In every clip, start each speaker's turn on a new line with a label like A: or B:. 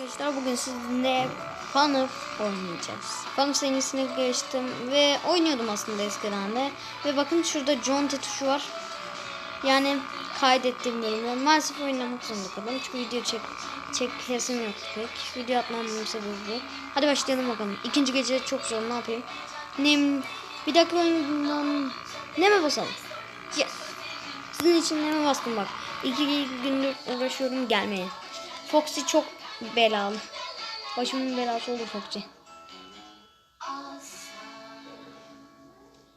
A: arkadaşlar bugün sizinle Panuf oynayacağız. Panuf serisine geçtim ve oynuyordum aslında eskiden de. Ve bakın şurada John tuşu var. Yani kaydettiğim bölümü maalesef oynamak zorunda kaldım. Çünkü video çek çekesim yok pek. Video atmamın sebebi bu. Hadi başlayalım bakalım. İkinci gece çok zor ne yapayım? Nem bir dakika oyundan ne mi basalım? Yes. Sizin için ne mi bastım bak. İki gündür uğraşıyorum gelmeye. Foxy çok belalı. Başımın belası olur Foxy.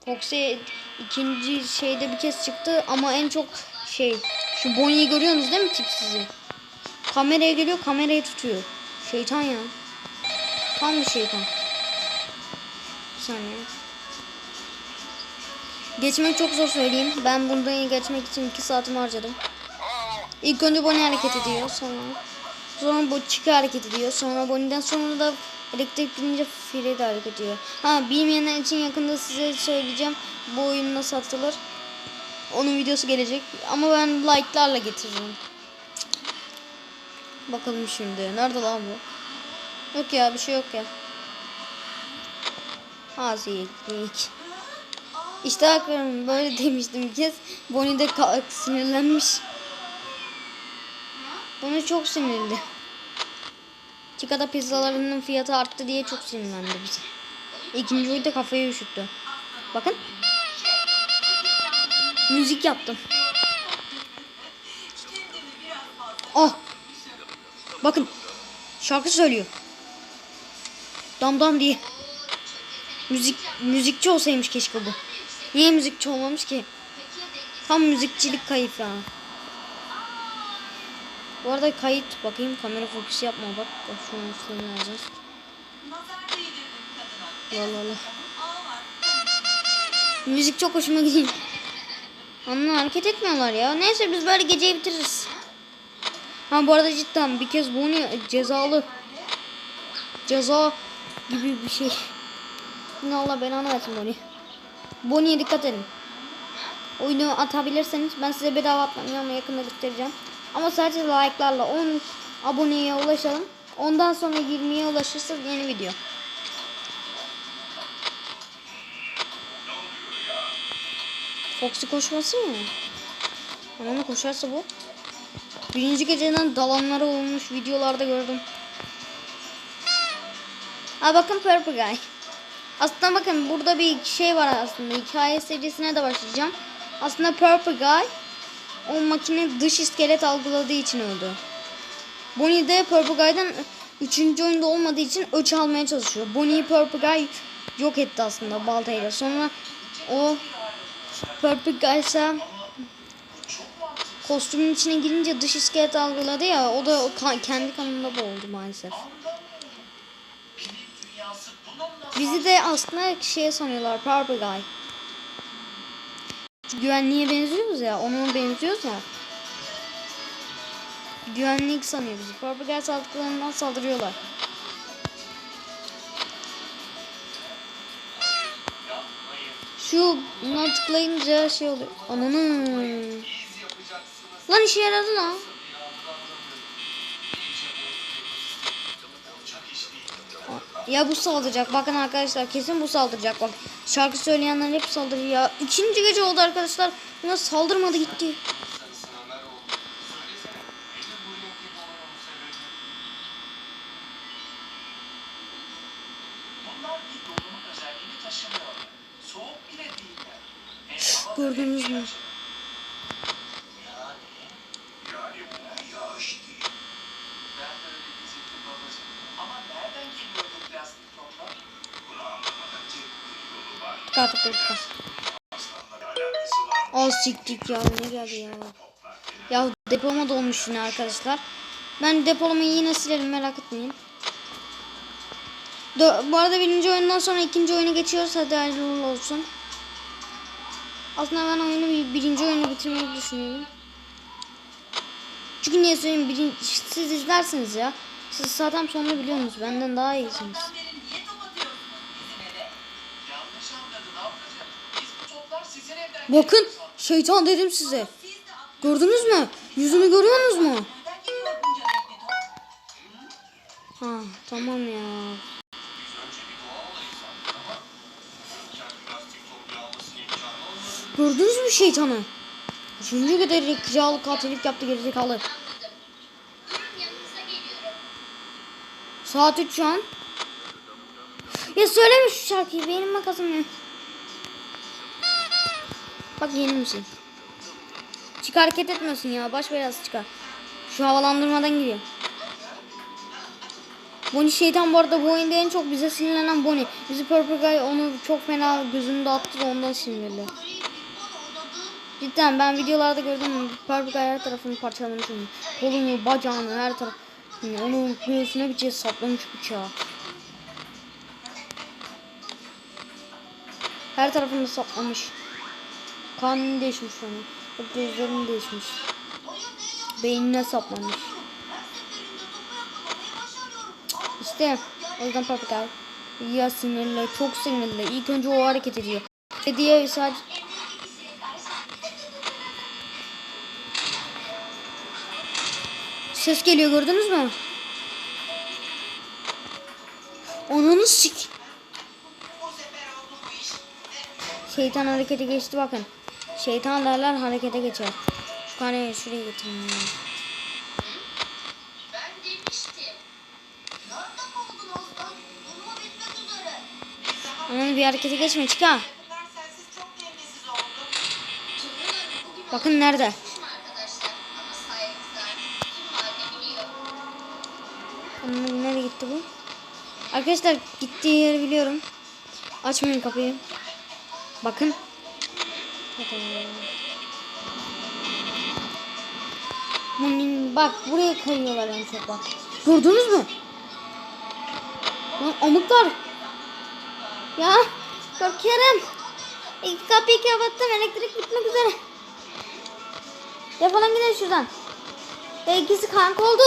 A: Foxy ikinci şeyde bir kez çıktı ama en çok şey şu Bonnie'yi görüyorsunuz değil mi tipsizi? Kameraya geliyor kamerayı tutuyor. Şeytan ya. Tam bir şeytan. Bir saniye. Geçmek çok zor söyleyeyim. Ben bundan geçmek için 2 saatimi harcadım. İlk önce Bonnie hareket ediyor sonra sonra bu Chica hareket ediyor sonra Bonnie'den sonra da elektrik gidince Freddy de hareket ediyor. Ha bilmeyenler için yakında size söyleyeceğim bu oyun nasıl atılır. Onun videosu gelecek ama ben like'larla getiririm. Bakalım şimdi. Nerede lan bu? Yok ya bir şey yok ya. Ha zeytik. İşte hakikaten böyle demiştim bir kez. Bonnie de sinirlenmiş. Bonnie çok sinirli. Chicka'da pizzalarının fiyatı arttı diye çok sinirlendi bize. İkinci oyunda kafayı üşüttü. Bakın. Müzik yaptım. Oh. Bakın. Şarkı söylüyor. Dam dam diye. Müzik müzikçi olsaymış keşke bu. Niye müzikçi olmamış ki? Tam müzikçilik kayıp ya. Bu arada kayıt bakayım kamera fokus yapma bak. Şu an üstüne yazacağız. La la la. Müzik çok hoşuma gidiyor. Anne hareket etmiyorlar ya. Neyse biz böyle geceyi bitiririz. Ha bu arada cidden bir kez Bonnie cezalı. Ceza gibi bir şey. Ne Allah belanı versin Bonnie. Bonnie'ye dikkat edin. Oyunu atabilirseniz ben size bedava atmam ama yakında göstereceğim. Ama sadece like'larla 10 aboneye ulaşalım. Ondan sonra 20'ye ulaşırsa yeni video. Foxy koşması mı? Ama koşarsa bu. Birinci geceden dalanlara olmuş videolarda gördüm. Ha bakın Purple Guy. Aslında bakın burada bir şey var aslında. Hikaye serisine de başlayacağım. Aslında Purple Guy o makine dış iskelet algıladığı için öldü. Bonnie de Purple Guy'dan 3. oyunda olmadığı için öç almaya çalışıyor. Bonnie'yi Purple Guy yok etti aslında baltayla. Sonra o Purple Guy ise kostümün içine girince dış iskelet algıladı ya o da kendi kanında boğuldu maalesef. Bizi de aslında şeye sanıyorlar Purple Guy. Güvenliğe benziyoruz ya. Ona benziyoruz ya. Güvenlik sanıyor bizi. Purple Guy saldırılarından saldırıyorlar. Şu buna tıklayınca şey oluyor. Ananı. Lan işe yaradı lan. Ya bu saldıracak. Bakın arkadaşlar kesin bu saldıracak. Bak şarkı söyleyenler hep saldırıyor ya. İkinci gece oldu arkadaşlar. Buna saldırmadı gitti.
B: Bunlar bir dolumu özelliğini taşımıyorlar. Soğuk bile değiller. Hem hava
A: Gördünüz mü?
B: Yani, yani bu yağış değil. Ben de öyle diyecektim babacığım. Ama nereden geliyor bu plastik toplar? Bunu anlamadan tek bir Aslanla alakası var.
A: Az siktik ya ne geldi ya. Ya depoma dolmuş yine arkadaşlar. Ben depolamayı yine silerim merak etmeyin. Dö- bu arada birinci oyundan sonra ikinci oyuna geçiyoruz. Hadi hayırlı olsun. Aslında ben oyunu bir- birinci oyunu bitirmeyi düşünüyorum. Çünkü niye söyleyeyim birinci, siz izlersiniz ya. Siz zaten sonunu biliyorsunuz. Benden daha iyisiniz. Bakın şeytan dedim size. Gördünüz mü? Yüzünü görüyorsunuz mu? Ha tamam ya. Gördünüz mü şeytanı? Üçüncü kadar kiralık katillik yaptı gerizekalı. Saat 3 şu an. Ya söyleme şu şarkıyı benim makasım yok. Bak yeni misin? Çık hareket etmiyorsun ya baş belası çıkar. Şu havalandırmadan gidiyor. Bonnie şeytan bu arada bu oyunda en çok bize sinirlenen Bonnie. Bizi Purple Guy onu çok fena gözünde attı da ondan sinirli. Cidden ben videolarda gördüm Purple Guy her tarafını parçalamış onu. Kolunu, bacağını her taraf. Onun göğsüne bir şey saplamış bıçağı. Her tarafını saplamış. Kanını değişmiş onun. Bak Gözlerini değişmiş. Beynine saplamış. İşte o yüzden Paprika ya sinirli, çok sinirli. İlk önce o hareket ediyor. Ve diye sadece Ses geliyor gördünüz mü? Onunu sik. Şeytan harekete geçti bakın. Şeytan derler harekete geçer. Şu kaneyi şuraya getirin. Onun bir harekete geçme.
C: Turnuların bugün
A: Bakın nerede? Onun nereye gitti bu? Arkadaşlar gittiği yeri biliyorum. Açmayın kapıyı. Bakın. Bunun- Bak buraya kayıyorlar en çok bak. Gördünüz mü? Lan amıklar. Ya korkuyorum. İlk kapıyı kapattım elektrik bitmek üzere. Defolun gidin şuradan. Ya ikisi kanka oldu.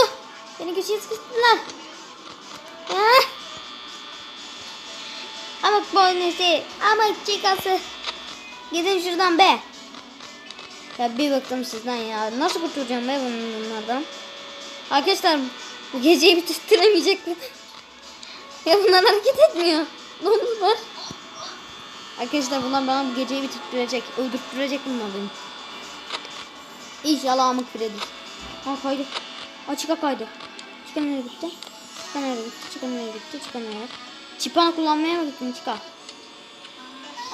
A: Beni köşeye sıkıştırdılar. Ya. Amık boynuzu. Amık çıkası. Gidin şuradan be. Ya bir bıktım sizden ya. Nasıl kurtulacağım be bunlardan? Arkadaşlar bu geceyi bitiremeyecek mi? ya bunlar hareket etmiyor. Ne oldular? Arkadaşlar bunlar bana bu geceyi bitirttirecek. Öldürttürecek bunlar beni. İnşallah amık Freddy. Ha kaydı. Açık kaydı. Çıkan nereye gitti? Çıkan nereye gitti? Çıkan nereye gitti? Çıkan nereye? Çipan kullanmaya mı gittin Çıka?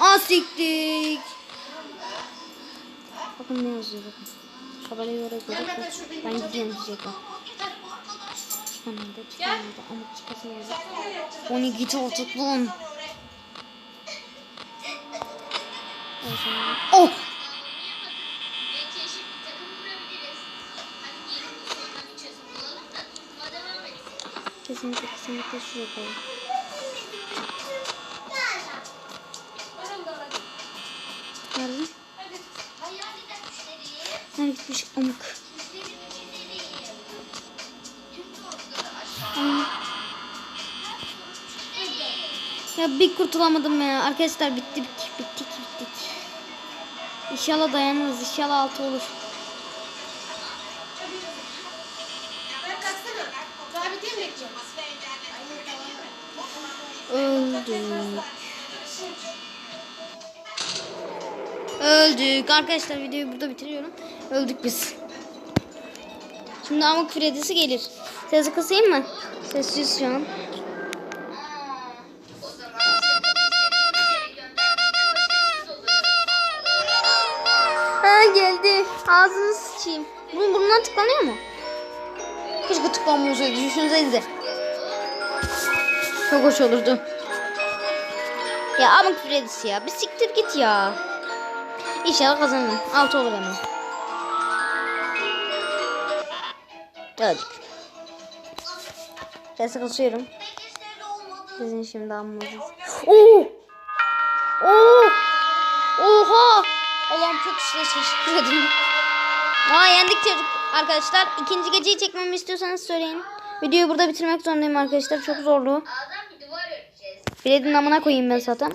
A: Aa siktik. Bakın ne yazıyor bakın. Kabalayı oraya koyduk. Ben gidiyorum diyecekler. Çıkan nerede? Çıkan nerede? Amık çıkası nerede? Onu git artık lan. O zaman- Oh!
C: Belki eşit bir takım
A: gitmiş amık? Ya bir kurtulamadım ya. Arkadaşlar bittik bittik bittik. İnşallah dayanırız. İnşallah altı olur. Öldük. Öldük. Arkadaşlar videoyu burada bitiriyorum. Öldük biz. Şimdi Amok Freddy'si gelir. Sesi kısayım mı? Sessiz şu an. Geldi. Ağzını sıçayım. Bunun burnundan tıklanıyor mu? Keşke tıklanmasaydı. Düşünsenize. Çok hoş olurdu. Ya Amok Freddy'si ya. Bir siktir git ya. İnşallah kazanırım. Altı olur hemen. Öldük. Sesi kısıyorum. Sizin şimdi amınızı. Oo! Oo! Oha! Allah'ım çok teşekkür ederim. Aa yendik çocuk arkadaşlar. İkinci geceyi çekmemi istiyorsanız söyleyin. Videoyu burada bitirmek zorundayım arkadaşlar. Çok zorlu. Fred'in amına koyayım ben zaten.